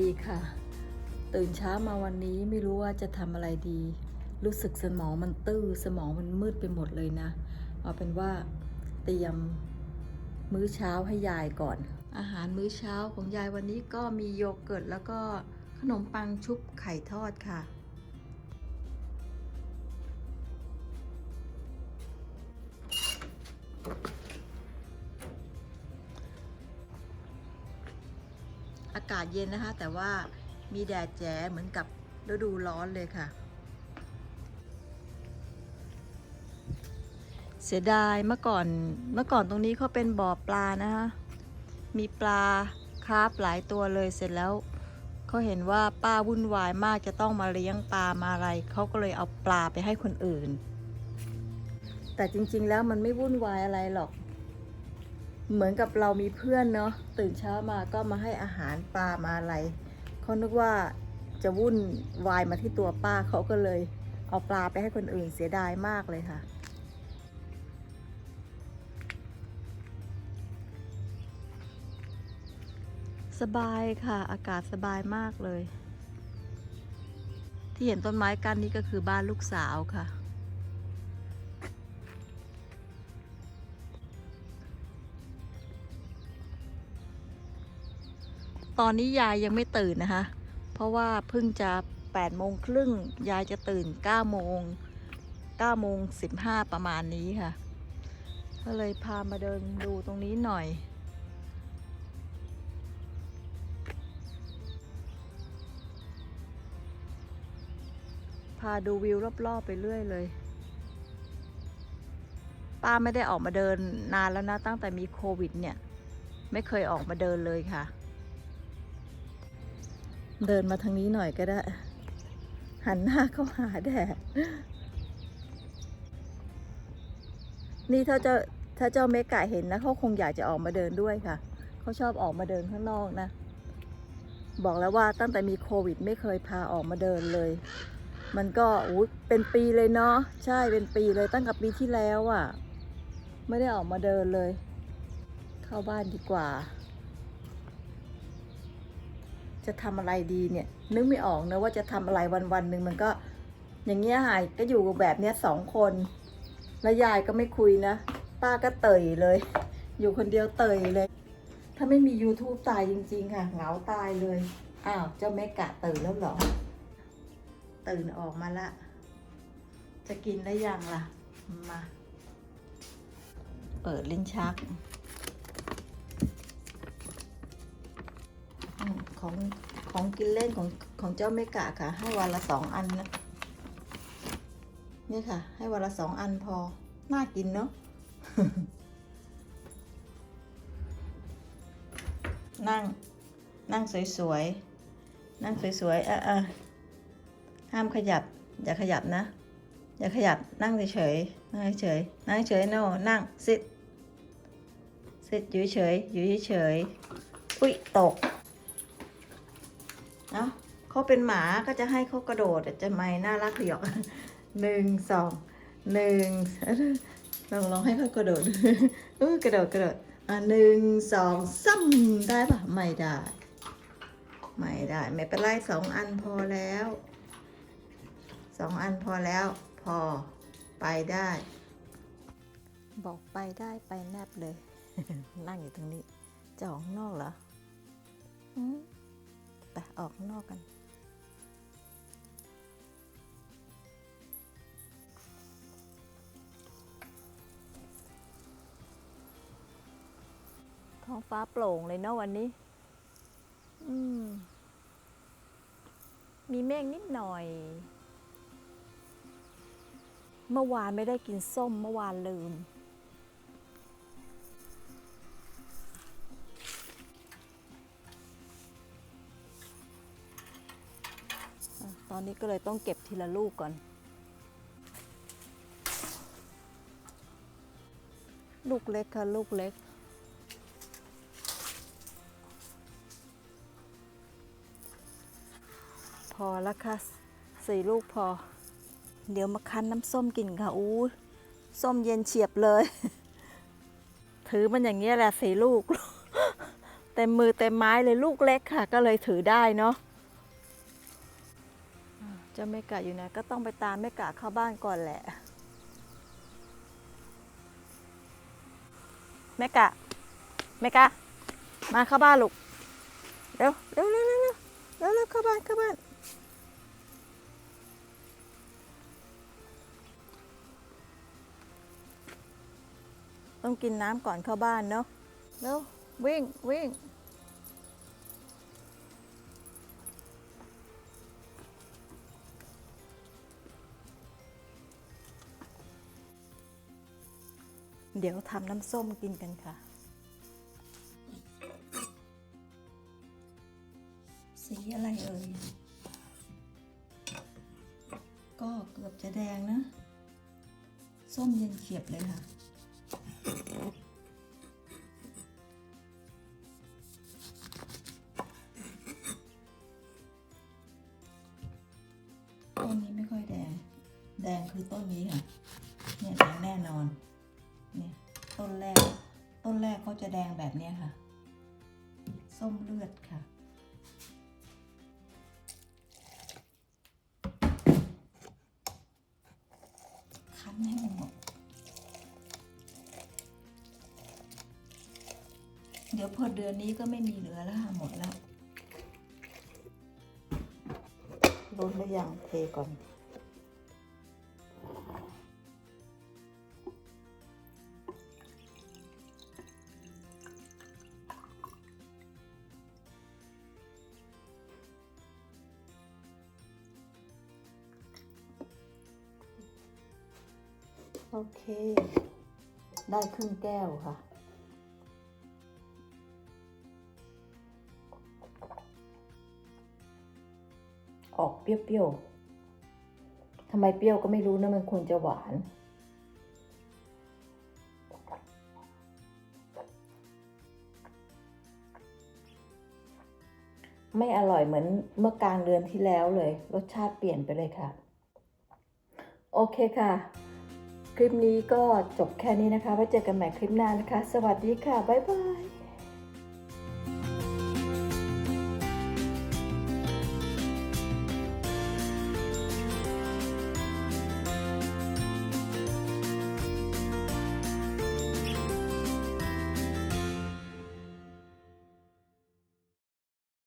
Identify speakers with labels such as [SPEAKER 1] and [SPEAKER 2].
[SPEAKER 1] ดีค่ะ ตื่นเช้ามาวันนี้ไม่รู้ว่าจะทำอะไรดี รู้สึกสมองมันตื้อสมองมันมืดไปหมดเลยนะ เอาเป็นว่าเตรียมมื้อเช้าให้ยายก่อน อาหารมื้อเช้าของยายวันนี้ก็มีโยเกิร์ตแล้วก็ขนมปังชุบไข่ทอดค่ะ อากาศเย็นนะคะ แต่ว่ามีแดดแจ๋เหมือนกับฤดูร้อนเลยค่ะ เสียดายเมื่อก่อนเมื่อก่อนตรงนี้เขาเป็นบ่อปลานะคะมีปลาคราฟหลายตัวเลยเสร็จแล้วเขาเห็นว่าป้าวุ่นวายมากจะต้องมาเลี้ยงปลามาอะไรเขาก็เลยเอาปลาไปให้คนอื่น แต่จริงๆแล้วมันไม่วุ่นวายอะไรหรอก เหมือนกับเรามีเพื่อนเนาะตื่นเช้ามาก็มาให้อาหารปลามาอะไรเขานึกว่าจะวุ่นวายมาที่ตัวป้าเขาก็เลย เอาปลาไปให้คนอื่นเสียดายมากเลยค่ะ สบายค่ะอากาศสบายมากเลย ที่เห็นต้นไม้กันนี้ก็คือบ้านลูกสาวค่ะ ตอนนี้ยายยังไม่ตื่นนะคะ เพราะว่าเพิ่งจะ8โมงครึ่งยายจะตื่น9โมง9โมง15ประมาณนี้ค่ะ ก็เลยพามาเดินดูตรงนี้หน่อย พาดูวิวรอบๆไปเรื่อยเลยป้าไม่ได้ออกมาเดินนานแล้วนะตั้งแต่มีโควิดเนี่ย ไม่เคยออกมาเดินเลยค่ะ เดินมาทางนี้หน่อยก็ได้ หันหน้าเข้าหาแดด นี่ถ้าเจ้าถ้าเจ้าเมกะเห็นนะเขาคงอยากจะออกมาเดินด้วยค่ะ เขาชอบออกมาเดินข้างนอกนะ บอกแล้วว่าตั้งแต่มีโควิด ไม่เคยพาออกมาเดินเลย มันก็อู้เป็นปีเลยเนาะ ใช่เป็นปีเลยตั้งแต่ปีที่แล้วอะ่ะ ไม่ได้ออกมาเดินเลย เข้าบ้านดีกว่า จะทำอะไรดีเนี่ย นึกไม่ออกนะว่าจะทำอะไรวันวันหนึ่งมันก็ อย่างเงี้ยหายก็อยู่แบบเนี้ยสองคน แล้วยายก็ไม่คุยนะ ป้าก็เตยเลย อยู่คนเดียวเตยเลย ถ้าไม่มี YouTube ตายจริง ๆ ค่ะ เหงาตายเลย อ้าวเจ้าเมกะตื่นแล้วเหรอ ตื่นออกมาละ จะกินได้ยังล่ะ มา เปิดลิ้นชัก ของของกินเล่นของของเจ้าเมกะค่ะ ให้วันละสองอันนะนี่ค่ะ ให้วันละสองอันพอ น่ากินเนาะนั่ง นั่งสวยๆ นั่งสวยๆเออเออห้ามขยับ อย่าขยับนะ อย่าขยับ นั่งเฉยๆ นั่งเฉยๆ นั่งเฉยๆ no นั่ง sit sit อยู่เฉยอยู่เฉย อุ้ยตก เนาะเขาเป็นหมาก็จะให้เขากระโดดจะไม่น่ารักหยอกหนึ่งสองหนึ่งลองลองให้เขากระโดดเออกระโดดกระโดดอะหนึ่งสองซ้ำได้ปะไม่ได้ ไม่ได้ ไม่เป็นไรสองอันพอแล้วสองอันพอแล้ว พอไปได้ บอกไปได้ไปแนบเลย นั่งอยู่ตรงนี้จะออกข้างนอกเหรอ อออกข้างนอกกัน ท้องฟ้าโปร่งเลยเนาะวันนี้ อืม มีเมฆนิดหน่อย เมื่อวานไม่ได้กินส้มเมื่อวานลืม ตอนนี้ก็เลยต้องเก็บทีละลูกก่อน ลูกเล็กค่ะลูกเล็ก พอแล้วค่ะสี่ลูกพอ เดี๋ยวมาคั้นน้ำส้มกินค่ะอู้ส้มเย็นเฉียบเลย ถือมันอย่างเงี้ยแหละสี่ลูก เต็มมือเต็มไม้เลยลูกเล็กค่ะ ก็เลยถือได้เนาะ จ้าแม่กะอยู่ไหนก็ต้องไปตามแม่กะเข้าบ้านก่อนแหละแม่กะแม่กะมาเข้าบ้านลูกเร็วเร็วเร็วเร็วเร็วเร็วเร็วเข้าบ้านเข้าบ้านต้องกินน้ำก่อนเข้าบ้านเนาะเร็ววิ่งวิ่ง เดี๋ยวทำน้ำส้มกินกันค่ะ สีอะไรเอ่ย ก็เกือบจะแดงนะ ส้มเย็นเฉียบเลยค่ะ ต้นนี้ไม่ค่อยแดง แดงคือต้นนี้ค่ะ เดี๋ยวพอเดือนนี้ก็ไม่มีเหลือแล้วหมดแล้วล้นหรือยังเทก่อนโอเค ได้ครึ่งแก้วค่ะ ออกเปรี้ยวๆทำไมเปรี้ยวก็ไม่รู้นะมันควรจะหวาน ไม่อร่อยเหมือนเมื่อกลางเดือนที่แล้วเลย รสชาติเปลี่ยนไปเลยค่ะ โอเคค่ะ คลิปนี้ก็จบแค่นี้นะคะ ไว้เจอกันใหม่คลิปหน้านะคะ สวัสดีค่ะ บ๊ายบาย